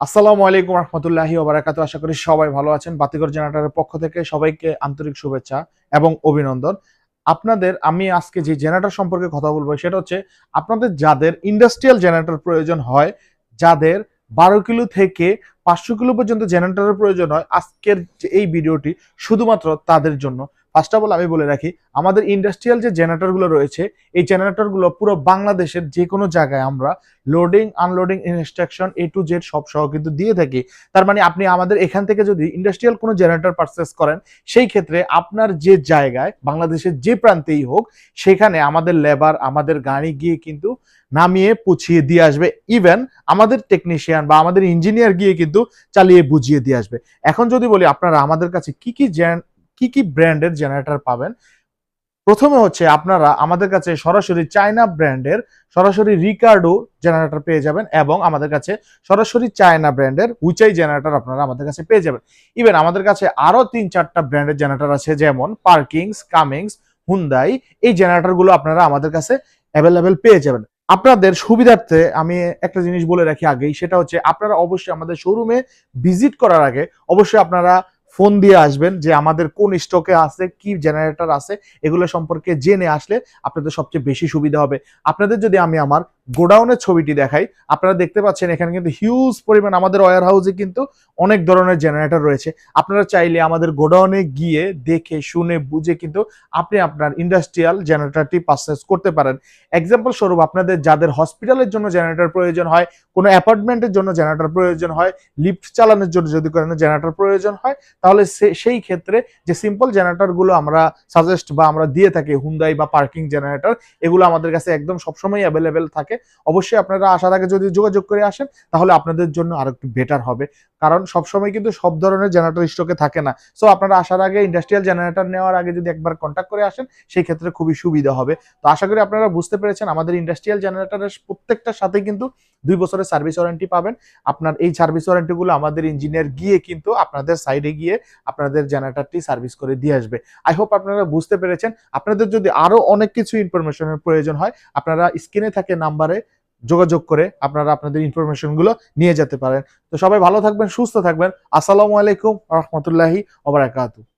আসসালামু আলাইকুম রহমতুল্লাহি ওবারাকাত আশা করি সবাই ভালো আছেন। বাতিঘর জেনারেটরের পক্ষ থেকে সবাইকে আন্তরিক শুভেচ্ছা এবং অভিনন্দন। আপনাদের, আমি আজকে যে জেনারেটর সম্পর্কে কথা বলব সেটা হচ্ছে আপনাদের যাদের ইন্ডাস্ট্রিয়াল জেনারেটর প্রয়োজন হয়, যাদের বারো কিলো থেকে পাঁচশো কিলো পর্যন্ত জেনারেটরের প্রয়োজন হয়, আজকের এই ভিডিওটি শুধুমাত্র তাদের জন্য। ফার্স্ট অফ অল আমি বলে রাখি, আমাদের ইন্ডাস্ট্রিয়াল যে জেনারেটরগুলো রয়েছে, এই জেনারেটরগুলো পুরো বাংলাদেশের যে কোনো জায়গায় আমরা loading unloading instruction A to Z সব সহ কিন্তু দিয়ে থাকি। তার মানে আপনি আমাদের এখান থেকে যদি ইন্ডাস্ট্রিয়াল কোনো জেনারেটর পারচেস করেন, সেই ক্ষেত্রে আপনার যে জায়গায়, বাংলাদেশের যে প্রান্তেই হোক, সেখানে আমাদের লেবার আমাদের গাড়ি গিয়ে কিন্তু নামিয়ে পুছিয়ে দিয়ে আসবে। ইভেন আমাদের টেকনিশিয়ান বা আমাদের ইঞ্জিনিয়ার গিয়ে কিন্তু চালিয়ে বুঝিয়ে দিয়ে আসবে। এখন যদি বলি, আপনারা আমাদের কাছে কি কি কি কি ব্র্যান্ডের জেনারেটর পাবেন? প্রথমে হচ্ছে আপনারা আমাদের কাছে সরাসরি চায়না ব্র্যান্ডের সরাসরি রিকার্ডো জেনারেটর পেয়ে যাবেন এবং আমাদের কাছে সরাসরি চায়না ব্র্যান্ডের উচাই জেনারেটর আপনারা আমাদের কাছে পেয়ে যাবেন। ইভেন আমাদের কাছে আরও তিন চারটা ব্র্যান্ডের জেনারেটর আছে, যেমন পার্কিংস কামিংস হুন্দাই এই জেনারেটরগুলো আপনারা আমাদের কাছে অ্যাভেলেবেল পেয়ে যাবেন। আপনাদের সুবিধার্থে আমি একটা জিনিস বলে রাখি আগেই, সেটা হচ্ছে আপনারা অবশ্যই আমাদের শোরুমে ভিজিট করার আগে অবশ্যই আপনারা ফোন দিয়ে আসবেন যে আমাদের কোন স্টকে আছে, কি জেনারেটর আছে, এগুলো সম্পর্কে জেনে আসলে আপনাদের সবচেয়ে বেশি সুবিধা হবে। আপনাদের যদি আমি আমার গোডাউনের ছবিটি দেখাই। আপনারা দেখতে পাচ্ছেন এখানে কিন্তু হিউজ পরিমাণ আমাদের ওয়ার হাউসে কিন্তু অনেক ধরনের জেনারেটর রয়েছে। আপনারা চাইলে আমাদের গোডাউনে গিয়ে দেখে, শুনে, বুঝে কিন্তু আপনি আপনার ইন্ডাস্ট্রিয়াল জেনারেটরটি পারচেস করতে পারেন। এক্সাম্পল স্বরূপ, আপনাদের যাদের হসপিটালের জন্য জেনারেটর প্রয়োজন হয়, কোনো অ্যাপার্টমেন্টের জন্য জেনারেটর প্রয়োজন হয় লিফট চালানোর জন্য যদি কোনো জেনারেটর প্রয়োজন হয়, তাহলে সেই ক্ষেত্রে যে সিম্পল জেনারেটরগুলো আমরা সাজেস্ট বা আমরা দিয়ে থাকি হুন্দাই বা পার্কিং জেনারেটর এগুলো আমাদের কাছে একদম সবসময় অ্যাভেলেবেল থাকে। অবশ্যই আপনারা আসার আগে যদি যোগাযোগ করে আসেন, তাহলে আপনাদের জন্য আর একটু বেটার হবে। কারণ সবসময় কিন্তু সব ধরনের জেনারেটর স্টকে থাকে না। সো আপনারা আসার আগে ইন্ডাস্ট্রিয়াল জেনারেটর নেওয়ার আগে যদি একবার কন্ট্যাক্ট করে আসেন, সেই ক্ষেত্রে খুবই সুবিধা হবে। তো আশা করি আপনারা বুঝতে পেরেছেন, আমাদের ইন্ডাস্ট্রিয়াল জেনারেটরের প্রত্যেকটার সাথে কিন্তু দুই বছরের সার্ভিস ওয়ারেন্টি পাবেন। আপনার এই সার্ভিস ওয়ারেন্টিগুলো আমাদের ইঞ্জিনিয়ার গিয়ে কিন্তু আপনাদের সাইডে গিয়ে আপনাদের জেনারেটরটি সার্ভিস করে দিয়ে আসবে। আই হোপ আপনারা বুঝতে পেরেছেন। আপনাদের যদি আরও অনেক কিছু ইনফরমেশনের প্রয়োজন হয়, আপনারা স্ক্রিনে থাকে নাম্বারে যোগাযোগ করে আপনারা আপনাদের ইনফরমেশনগুলো নিয়ে যেতে পারেন। তো সবাই ভালো থাকবেন, সুস্থ থাকবেন। আসসালামু আলাইকুম রহমতুল্লাহি ওবরাকাতু